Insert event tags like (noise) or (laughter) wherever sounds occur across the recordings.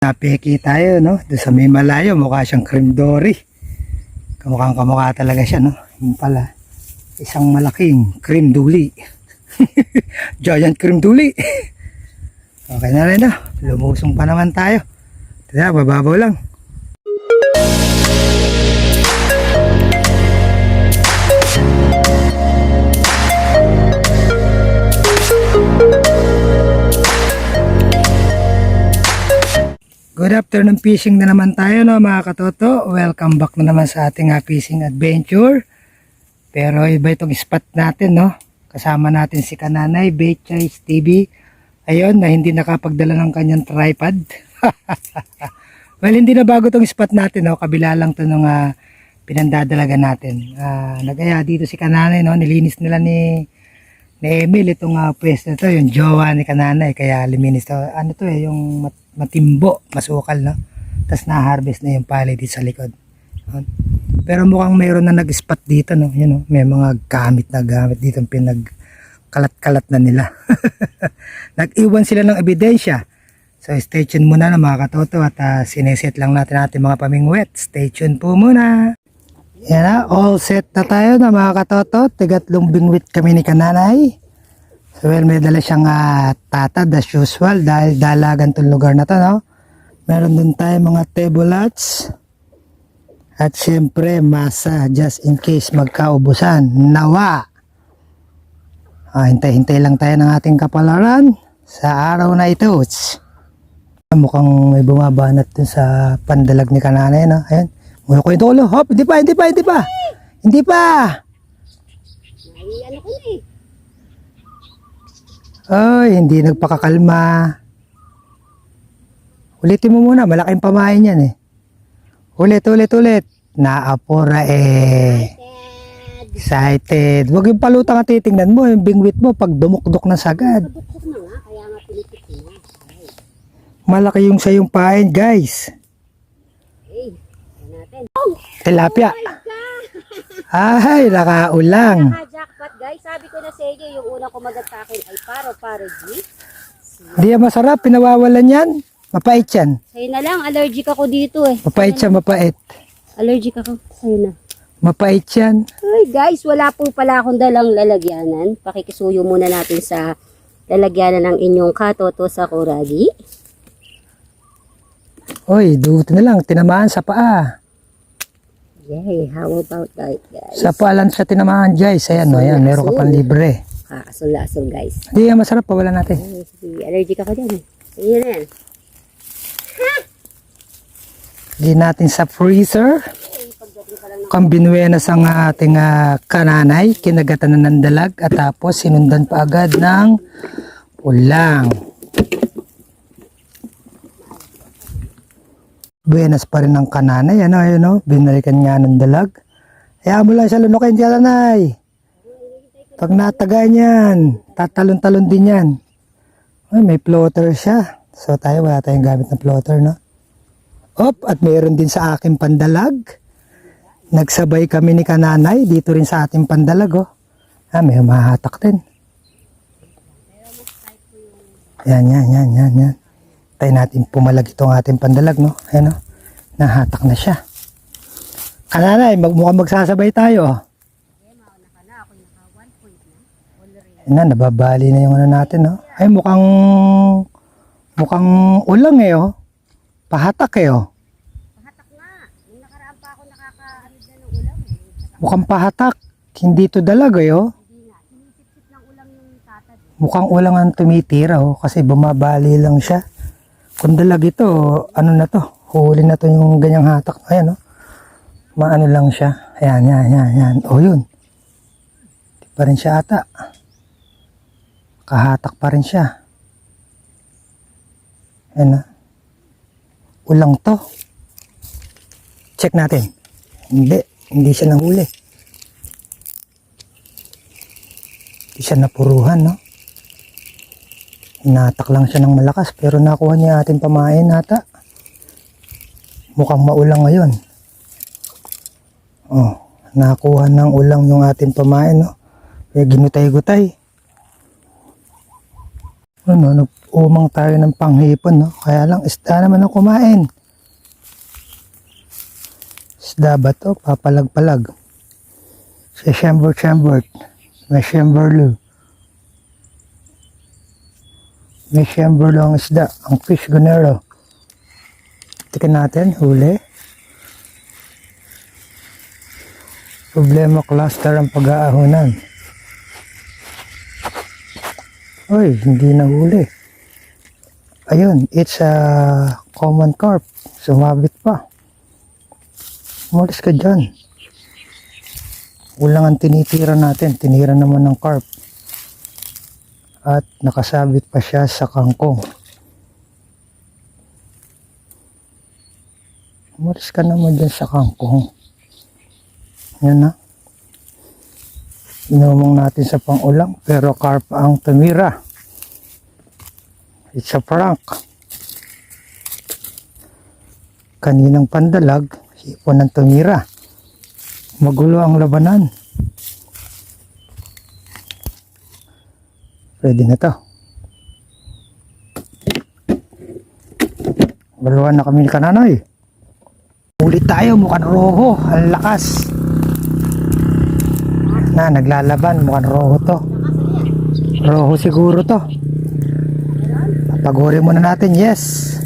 Napeki tayo, no? Doon sa may malayo, mukha siyang cream dory. Kamukhang kamukha talaga siya, no? Yung pala, isang malaking cream duli. (laughs) Giant cream duli. (laughs) okay na rin, no? Lumusong pa naman tayo. Tara, bababaw lang. Good afternoon fishing na naman tayo no mga katoto. Welcome back na naman sa ating ah, fishing adventure. Pero iba itong spot natin no. Kasama natin si Kananay, Choice TV. Ayun, na hindi nakapagdala ng kanyang tripod. (laughs) well, hindi na bago itong spot natin no. Kabila lang to nung ah, pinandadalaga natin. Ah, nagaya dito si Kananay no. Nilinis nila ni ni Emil itong uh, pwesto to, yung jowa ni Kananay, kaya liminis to. Ano to eh, yung mat- matimbo, masukal, no? Tapos na-harvest na yung palay dito sa likod. Pero mukhang mayroon na nag-spot dito, no? Yun, no? May mga gamit na gamit dito, pinag kalat-kalat na nila. (laughs) Nag-iwan sila ng ebidensya. So stay tuned muna na mga katoto at uh, sineset lang natin ating mga pamingwet. Stay tuned po muna. Yan na, all set na tayo na mga katoto. Tigatlong bingwit kami ni Kananay. Well, may dala siyang uh, tatad as usual dahil dalagan tong lugar na to, no? Meron din tayo mga tebulats. At siyempre, masa just in case magkaubusan. Nawa! Ah, hintay-hintay lang tayo ng ating kapalaran sa araw na ito. Mukhang may bumabanat dun sa pandalag ni Kananay, no? Ayan. Muna ko yung tulo. Hop, hindi pa, hindi pa, hindi pa. Hindi pa. Ay, ano ko na eh. Ay, hindi nagpakakalma. Ulitin mo muna, malaking pamain yan eh. Ulit, ulit, ulit. Naapura eh. Ted, Excited. Huwag yung palutang at titingnan mo, yung bingwit mo pag dumukdok na sagad. Malaki yung sa yung pain, guys. Tilapia. Ay, nakaulang. Naka-jackpot guys, sabi ko na sa inyo, yung unang kumagat sa akin ay paro-paro G. Hindi yan masarap, pinawawalan yan. Mapait yan. Sa'yo na lang, allergic ako dito eh. Mapait siya, mapait. Allergic ako, sa'yo na. Mapait yan. Ay guys, wala po pala akong dalang lalagyanan. Pakikisuyo muna natin sa lalagyanan ng inyong katoto sa kuragi. Oy, duto na lang, tinamaan sa paa. Yay, how about that guys? Sa paa lang siya tinamaan, guys. Ayan, o, ayan, meron ka pang libre. Kakasul-asul guys. Hindi yan masarap, pawala natin. Ay, sige, allergic ako dyan. Sige na yan. Hindi natin sa freezer. Kambinuenas ang ating ah, kananay, kinagatan na ng dalag at tapos sinundan pa agad ng ulang. Buenas pa rin ang kananay, ano, ayun, no? binalikan nga ng dalag. Kaya mo lang siya lunukin, kananay. Pag natagaan yan, tatalon-talon din yan. Ay, may floater siya. So tayo, wala tayong gamit na floater, no? Op, at mayroon din sa aking pandalag. Nagsabay kami ni kananay dito rin sa ating pandalag, oh. Ah, may humahatak din. Yan, yan, yan, yan, yan. Tayo natin pumalag itong ating pandalag, no? Ayan, oh. Nahatak na siya. Kananay, mag mukhang magsasabay tayo, oh. Ayan na, nababali na yung ano natin, no? Ay, mukhang, mukhang ulang eh, oh. Pahatak eh, oh. Pahatak nga. Nung nakaraan pa ako nakakaano dyan ng ulam eh. Mukhang pahatak. Hindi to dalag, eh, oh. Yung. Mukhang ulang ang tumitira, oh. Kasi bumabali lang siya. Kung dalag ito, ano na to? Huli na to yung ganyang hatak. Ayan, oh. Maano lang siya. Ayan, yan, yan, yan. Oh, yun. Di pa rin siya ata. Kahatak pa rin siya. Ayan, ah. Ulang to. Check natin. Hindi. Hindi siya nahuli. Hindi siya napuruhan, no? Hinatak lang siya ng malakas pero nakuha niya ating pamain ata. Mukhang maulang ngayon. Oh, nakuha ng ulang yung ating pamain, no? Kaya ginutay-gutay. Ano, nag-umang tayo ng panghipon, no? Kaya lang, isda naman ang kumain. Isda ba to? Papalag-palag. Si Shember Shember. May Shemberlu. May Shemberlu ang isda. Ang fish gunero. Tikan natin, huli. Problema cluster ang pag-aahunan. Uy, hindi na huli. Ayun, it's a common carp. Sumabit pa. Umalis ka dyan. Kulang ang tinitira natin. Tinira naman ng carp. At nakasabit pa siya sa kangkong. Umalis ka naman dyan sa kangkong. Yan na. Inumong natin sa pangulang pero carp ang tumira. It's a prank. Kaninang pandalag, hipon ang tumira. Magulo ang labanan. Pwede na to. Baluan na kami ni kananoy. Ulit tayo, mukhang roho. Ang lakas. Na, naglalaban. Mukhang roho to. Roho siguro to. Paguri muna natin. Yes.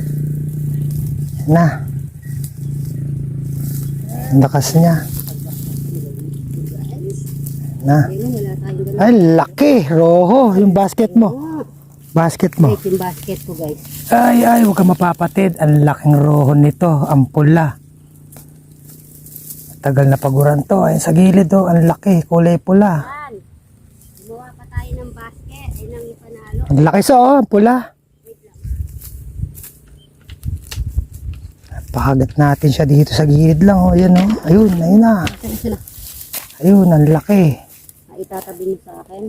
Na. Ang lakas niya. Na. Ayun, wala tayong ganun. Ay, laki. Roho. Yung basket mo. Ah, Basket mo. Ito yung basket ko guys. Ay, ay, huwag ka mapapatid. Ang laking roho nito. Ang pula. Tagal na paguran to. Ay, sa gilid to. Ang laki. Kulay pula. Yan. Gumawa pa tayo ng basket. Ay nang ipanalo. Ang laki sa oh, ang pula. Pakagat natin siya dito sa gilid lang. Oh, ayan oh. Ayun, ayun isa na. Ayun, ang laki. Itatabi mo sa akin.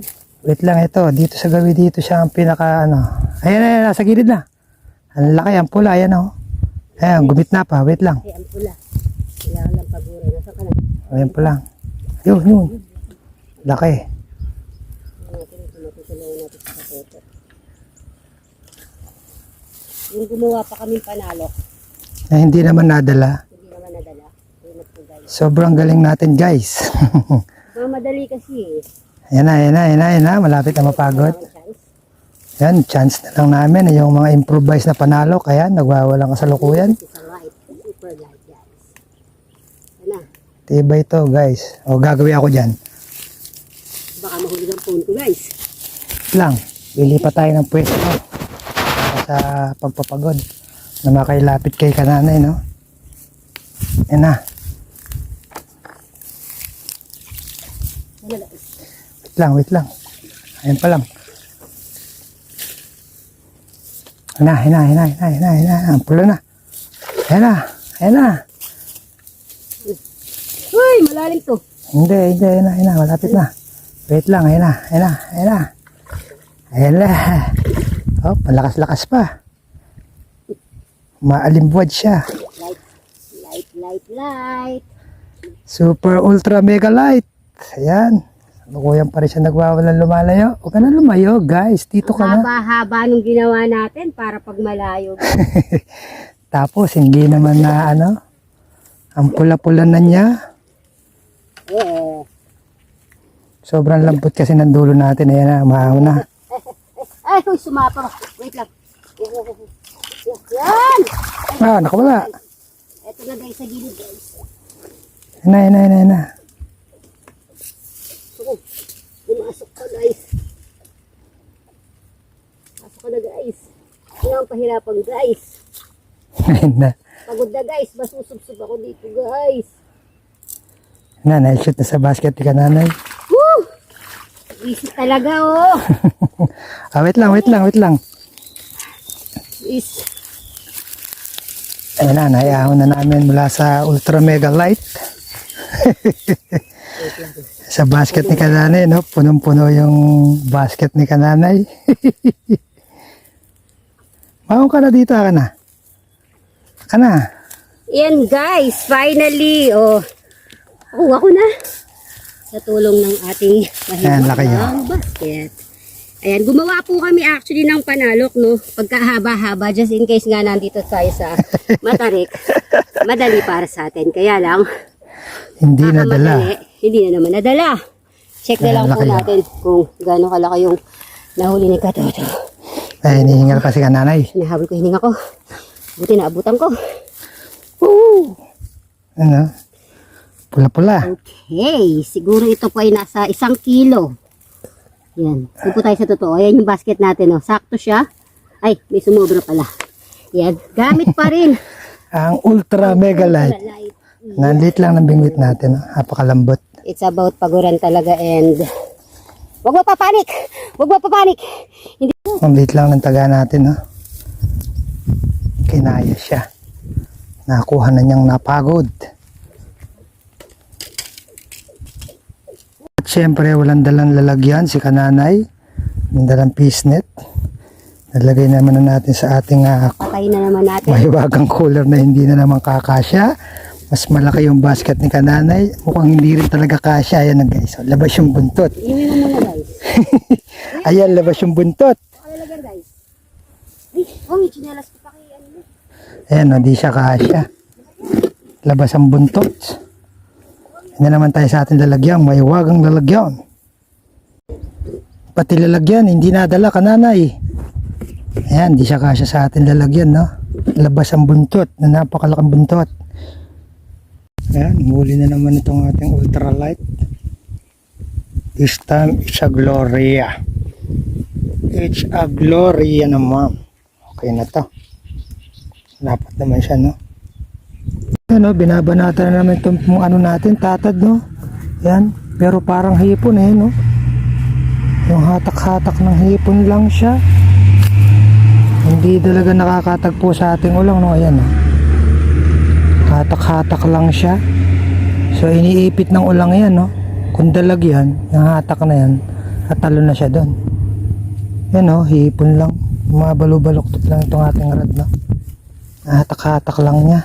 Wait lang ito. Dito sa gawi dito siya ang pinaka ano. Ayan, ayan, nasa gilid na. Ang laki, ang pula. Ayan oh. Ayan, gumit na pa. Wait lang. Ay, ang pula. Kailangan lang pagurin. Nasa ka na. Ayan pa lang. Yun, yun. Laki. Yung gumawa pa kaming panalo. Na hindi naman nadala. Hindi naman nadala. Sobrang galing natin guys. (laughs) Mamadali kasi eh. ayan na, ayan na, ayan na, ayan na. Malapit na mapagod. Yan, chance na lang namin. Yung mga improvise na panalo. Kaya nagwawalang kasalukuyan. Tibay to guys. O gagawin ako dyan. Baka mahulog ang phone ko guys. lang. Bili pa tayo ng pwesto. Sa pagpapagod. Na makailapit kay kananay, no? Yan na. Yan na. Wait lang, wait lang. Ayan pa lang. Ayan na, ayan na, ayan na, ayan na, ayan na, ayan na. Pula na. Ayan na, ayan na. Uy, malalim to. Hindi, hindi, ayan na, ayan na, malapit na. Wait lang, ayan na, ayan na, ayan na. Ayan na. Oh, malakas-lakas pa. Maalimbuad siya. Light, light, light, light. Super ultra mega light. Ayan. Lukuyan pa rin siya nagwawalan lumalayo. Huwag ka na lumayo, guys. Dito ka na. Haba-haba nung ginawa natin para pag malayo. (laughs) Tapos, hindi naman na ano, ang pula-pula na niya. eh, Sobrang lambot kasi ng dulo natin. Ayan na, maaw na. ay, uy, sumapa. Wait lang. Yan! Ah, nakawala. Ito na guys sa gilid guys. Ayan na, ayan na, ayan na, ayan na. Oh, pumasok ka guys. Pasok ka na guys. Hindi ang pahirapan guys. (laughs) Na. Pagod na guys. Masusubsub ako dito guys. Ayan na, naishoot na sa basket ka nanay. Woo! Easy talaga oh. (laughs) Ah, wait lang, wait lang, wait lang. Is Ayan na, naiahon na namin mula sa ultra mega light. (laughs) sa basket ni kananay, no? Punong-puno yung basket ni kananay. (laughs) Mahon ka na dito, ka na. Ka na. Yan guys, finally, oh. Oh, ako na. Sa tulong ng ating mahirap basket. Ayan, gumawa po kami actually ng panalok, no? Pagkahaba-haba, just in case nga nandito tayo sa (laughs) Matarik. Madali para sa atin. Kaya lang, Hindi nadala. madali, Hindi na naman nadala. Check na lang po ah. natin kung gaano kalaki yung nahuli ni Katoto. Ay, hinihingal pa si kananay. Hinahabol ko hininga ko. Buti naabutan ko. Ano? Pula-pula. Okay, siguro ito po ay nasa isang kilo. Yan, doon po tayo sa totoo. Ayan yung basket natin, oh. Sakto siya. Ay, may sumobra pala. Yan, gamit pa rin. (laughs) Ang ultra mega light. Nanlit lang ng bingwit natin. oh. Napakalambot. It's about paguran talaga and... Huwag mo papanik! Huwag mo papanik! Hindi liit lang ng taga natin. Oh. Kinaya siya. Nakuha na niyang napagod. At syempre, walang dalang lalagyan si kananay. May dalang peace net. Nalagay naman na natin sa ating patay na naman natin. mahiwagang cooler na hindi na naman kakasya. Mas malaki yung basket ni kananay. Mukhang hindi rin talaga kasya. Ayan na guys. Oh, labas yung buntot. Inuwi mo muna guys. (laughs) Ayan, labas yung buntot. Pakalagyan guys. Ay, oh, may chinelas ko pa kay ano. Ayan, no, di siya kasya. Labas ang buntot. Hindi naman tayo sa ating lalagyan. May wagang lalagyan. Pati lalagyan, hindi nadala kananay. Ayan, di siya kasya sa ating lalagyan, no? Labas ang buntot, na napakalaking buntot. Ayan, muli na naman itong ating ultralight. This time, it's a Gloria. It's a Gloria naman. Okay na to. Dapat naman siya, no? Ano, binabanata na namin itong ano natin, tatad, no? Yan. Pero parang hipon eh, no? Yung hatak-hatak ng hipon lang siya. Hindi talaga nakakatagpo sa ating ulang, no? Ayan, no? Hatak-hatak lang siya. So, iniipit ng ulang yan, no? Kung dalag yan, yung hatak na yan, at talo na siya doon. Yan, no? Hipon lang. Mabalubalokt lang itong ating rad, no? Hatak-hatak lang niya.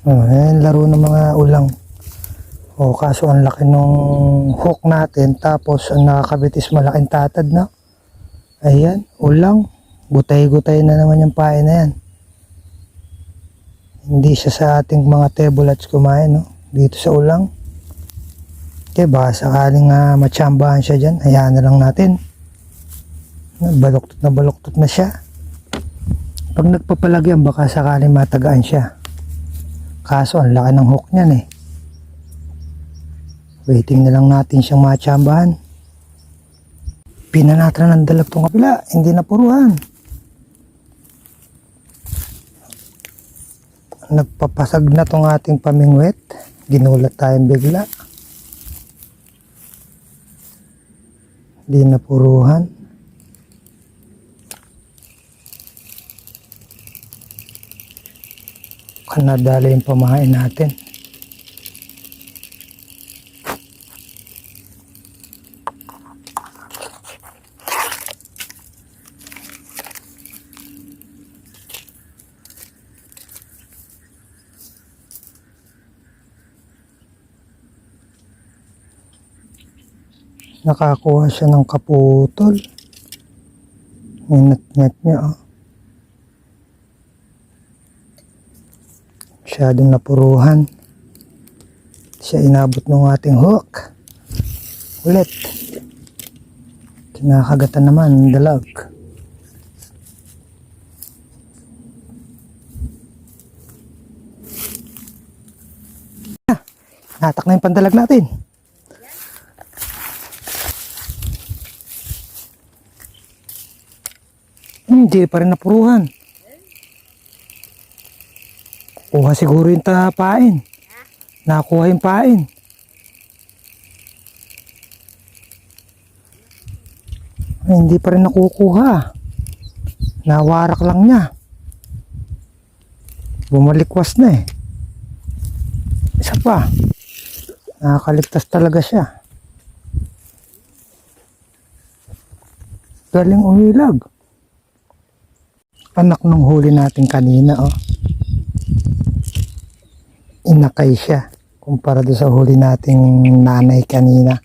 Oh, yan laro ng mga ulang. Oh, kaso ang laki nung hook natin tapos ang nakakabit is malaking tatad na. Ayan, ulang. Gutay-gutay na naman yung pain na yan. Hindi siya sa ating mga tebulats kumain, no? Dito sa ulang. Okay, baka sakaling uh, matsambahan siya dyan, hayaan na lang natin. Baluktot na baluktot na siya. Pag nagpapalagyan, baka sakaling matagaan siya. Kaso, ang laki ng hook niyan eh. Waiting na lang natin siyang matsambahan. Pinanatra ng dalag tong kapila, hindi na Nagpapasag na tong ating pamingwit. Ginulat tayong bigla. Hindi na puruhan. Kanadala yung pamahain natin. Nakakuha siya ng kaputol. Inat-ngat niya oh. Masyadong napuruhan. Siya inabot ng ating hook. Ulit. Kinakagatan naman ng dalag. Ah, Natak na yung pandalag natin. Hindi pa rin napuruhan. Kuha siguro yung pain. Nakuha yung pain. Hindi pa rin nakukuha. Nawarak lang niya. Bumalikwas na eh. Isa pa. Nakakaligtas talaga siya. Galing umilag. Anak nung huli natin kanina, oh. Inakay siya. Kumpara doon sa huli nating nanay kanina.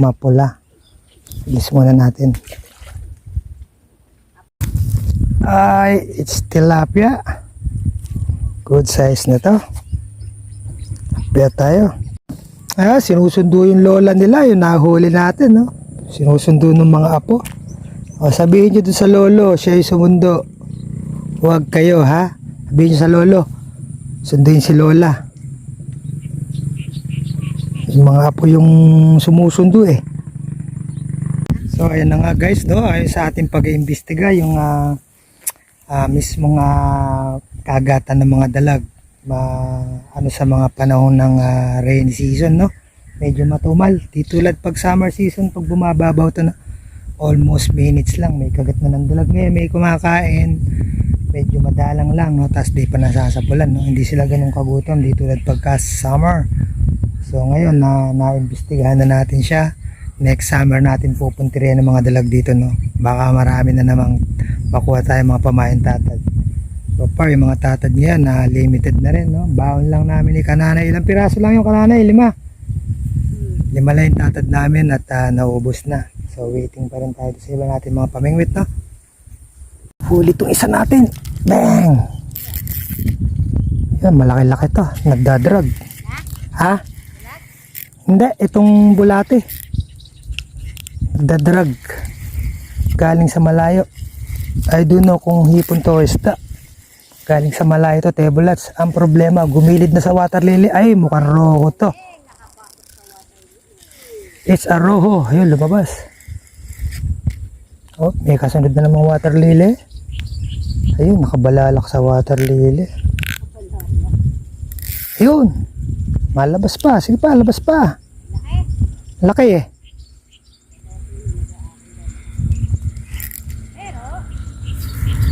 Mapula. Ilis muna natin. Ay, it's tilapia. Good size na to. Tilapia tayo. Ah, sinusundo yung lola nila, yung nahuli natin, no? Sinusundo ng mga apo. O, sabihin nyo dun sa lolo, siya yung sumundo. Huwag kayo, ha? Sabihin sa lolo, sunduin si lola. Yung mga apo yung sumusundo, eh. So, ayan na nga guys, no? Ayon sa ating pag-iimbestiga, yung ah, ah, mismong ah, kagatan ng mga dalag ma, ano sa mga panahon ng ah, rainy season, no? Medyo matumal. Di tulad pag summer season, pag bumababaw to na, almost minutes lang, may kagat na ng dalag. Ngayon, may kumakain, medyo madalang lang, no? Tapos di pa nasasapulan, no? Hindi sila ganun kagutom, di tulad pagka summer. So, ngayon, na, na-imbestigahan na natin siya. Next summer natin pupuntirin ng mga dalag dito no? Baka marami na namang makuha tayo mga pamain tatad so far yung mga tatad niya na limited na rin no? Baon lang namin ni kananay. Ilang piraso lang yung kananay? Lima. Lima lang yung tatad namin at ah, naubos na. So waiting pa rin tayo sa iba natin mga pamingwit no huli tong isa natin. Bang! Yan malaki laki to. Nagdadrag ha? Hindi itong bulate. Nagdadrag galing sa malayo. I don't know kung hipon to isda. Galing sa malayo to tebulats ang problema gumilid na sa water lily. Ay mukhang roho to. It's a roho. Ayun lumabas. Oh may kasunod na namang water lily ayun nakabalalak sa water lily ayun malabas pa sige pa labas pa laki eh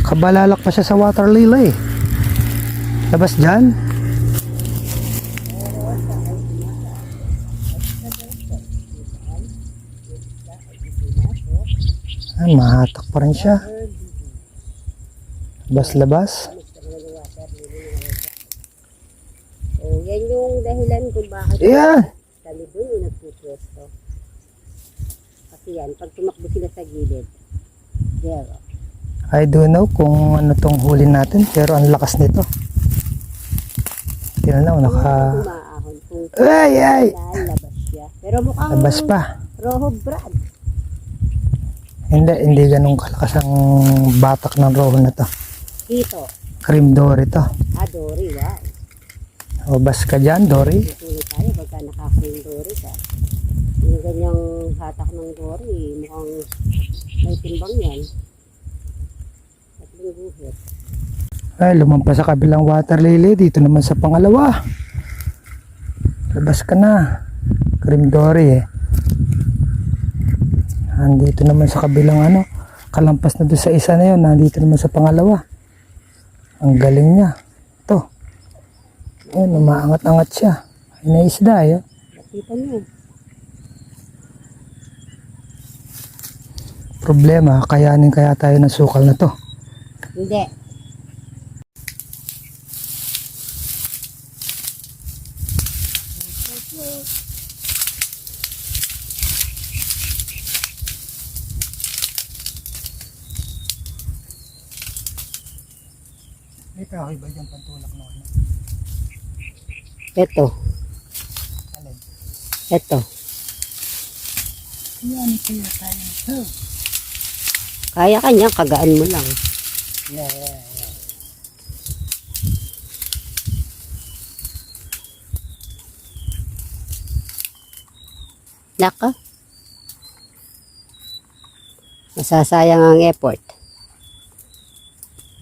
Kabalalak pa siya sa water lily. Labas dyan. Ah, mahatak pa rin siya. Labas-labas. Oh, yan yung dahilan kung bakit Ayan! kami doon yung nagpupwesto. Kasi yan, pag tumakbo sila sa gilid, zero. I don't know kung ano tong huli natin pero ang lakas nito. Tingnan lang, naka... Ay, ay! lalabas siya. Pero mukhang Labas pa. roho brad. Hindi, hindi ganun kalakas ang batak ng roho na to. Dito, Cream Dory to. ah, Dory, wow. O, bas ka dyan, Dory. Susunod tayo pagka naka-frame Dory ka. Yung ganyang hatak ng Dory, mukhang may timbang yan. Tatlong guhit. Ay, lumampas sa kabilang water lily. Dito naman sa pangalawa. Labas ka na. Cream Dory eh. Nandito naman sa kabilang ano. Kalampas na doon sa isa na yun. Nandito naman sa pangalawa. Ang galing niya. Ito. Ayun, umaangat-angat siya. Ay, naisda eh. Nakita niyo. Problema, kayanin kaya tayo ng sukal na to. Hindi. May kahoy ba dyan pantulak na ano? Ito. Ito. Yan kaya tayo ito. Kaya kanya, kagaan mo lang. Yeah, yeah, yeah. Naka. Masasayang ang effort.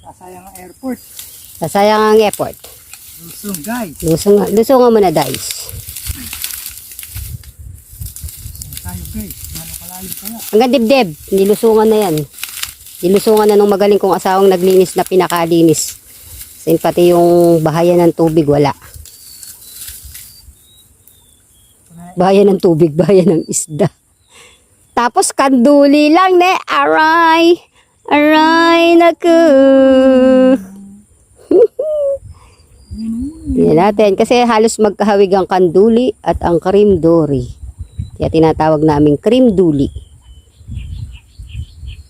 Sasayang ang airport. Sasayang ang effort. Lusong guys. Lusong, lusungan mo na, guys. Tayo guys. Ano kalalim kaya? Hanggang dibdib. Nilusungan na yan. Nilusungan na nung magaling kong asawang naglinis na pinakalinis. Sin pati yung bahayan ng tubig, wala. Bahayan ng tubig, (laughs) bahayan ng isda. Tapos kanduli lang ne. Aray! Aray, naku! Yan natin. Kasi halos magkahawig ang kanduli at ang cream dory. Kaya tinatawag namin cream duli.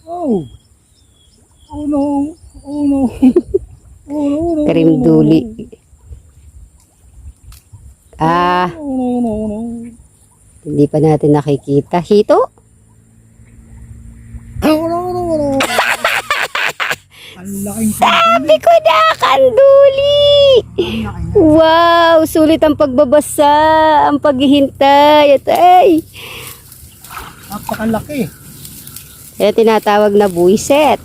Oh! Oh no! Oh no! (laughs) Oh no! no, Duli. Ah, No, no, no, no. hindi pa natin nakikita. Hito? Oh no, no, no. (laughs) Ang laking Sabi ko na, kanduli! Wow, sulit ang pagbabasa, ang paghihintay, at ay, Napakalaki. yan tinatawag na buiset.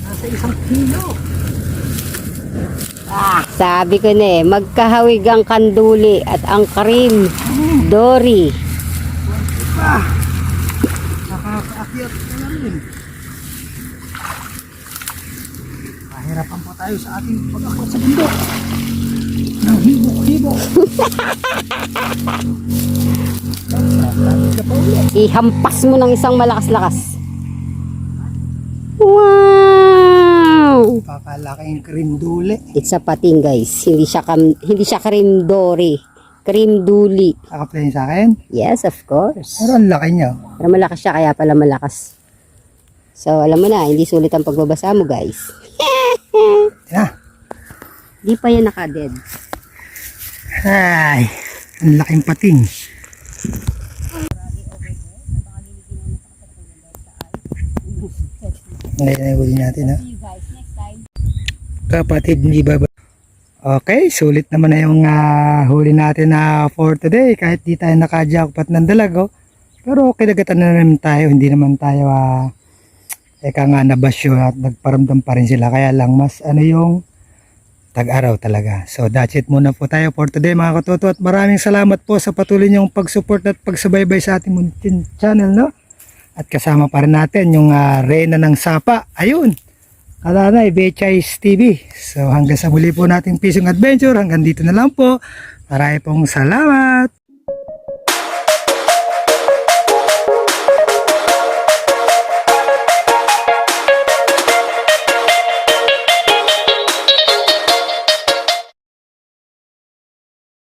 Nasa isang kilo. Ah, sabi ko na eh, magkahawig ang kanduli at ang karim, Dory. Ah! Nakakaakyat ka na rin. Mahirapan po tayo sa ating pag-akyat sa bundok. Nang hibok-hibok. Ihampas mo ng isang malakas-lakas. Wow! Kakalaking krindule. It's a pating guys. Hindi siya kam, hindi siya karim Dory. Karim Duli. Kakaplay sa akin. Yes, of course. Pero ang laki niya. Pero malakas siya, kaya pala malakas. So, alam mo na, hindi sulit ang pagbabasa mo, guys. Yan. Di pa yan naka-dead. Ay, ang laking pating. Ngayon ay huli natin ha. Kapatid ni Baba. Okay, sulit naman na yung ah, huli natin na for today. Kahit di tayo naka-jackpot ng dalago. Pero kinagatan na naman tayo. Hindi naman tayo ah, eka nga nabasyo at nagparamdam pa rin sila. Kaya lang mas ano yung tag-araw talaga. So that's it muna po tayo for today mga katoto at maraming salamat po sa patuloy niyong pag-support at pagsubaybay sa ating channel no. At kasama pa rin natin yung uh, Reyna ng Sapa. Ayun. Kalanay, Betchay TV. So hanggang sa muli po nating Fishing Adventure. Hanggang dito na lang po. Marami pong salamat.